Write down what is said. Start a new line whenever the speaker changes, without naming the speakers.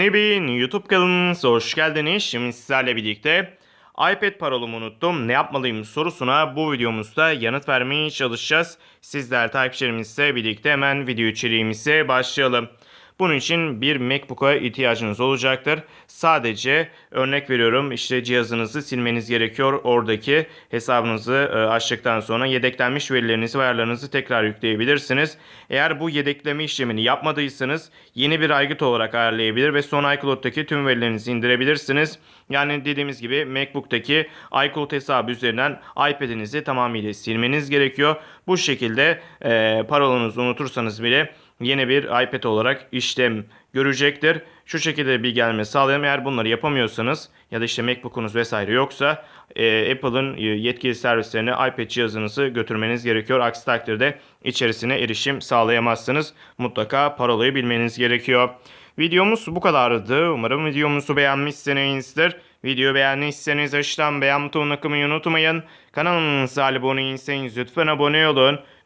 Bey'in YouTube kanalınıza hoş geldiniz. Şimdi sizlerle birlikte iPad parolumu unuttum ne yapmalıyım sorusuna bu videomuzda yanıt vermeye çalışacağız. Sizler takipçilerimizle birlikte hemen video içeriğimize başlayalım. Bunun için bir MacBook'a ihtiyacınız olacaktır. Sadece örnek veriyorum işte cihazınızı silmeniz gerekiyor. Oradaki hesabınızı e, açtıktan sonra yedeklenmiş verilerinizi ve ayarlarınızı tekrar yükleyebilirsiniz. Eğer bu yedekleme işlemini yapmadıysanız yeni bir aygıt olarak ayarlayabilir ve son iCloud'daki tüm verilerinizi indirebilirsiniz. Yani dediğimiz gibi MacBook'taki iCloud hesabı üzerinden iPad'inizi tamamıyla silmeniz gerekiyor. Bu şekilde e, parolunuzu unutursanız bile yeni bir iPad olarak işlem görecektir. Şu şekilde bir gelme sağlayalım. Eğer bunları yapamıyorsanız ya da işte MacBook'unuz vesaire yoksa e, Apple'ın e, yetkili servislerine iPad cihazınızı götürmeniz gerekiyor. Aksi takdirde içerisine erişim sağlayamazsınız. Mutlaka parolayı bilmeniz gerekiyor. Videomuz bu kadardı. Umarım videomuzu beğenmişsinizdir. Videoyu beğendiyseniz aşağıdan beğen butonuna tıklamayı unutmayın. Kanalımıza abone değilseniz lütfen abone olun.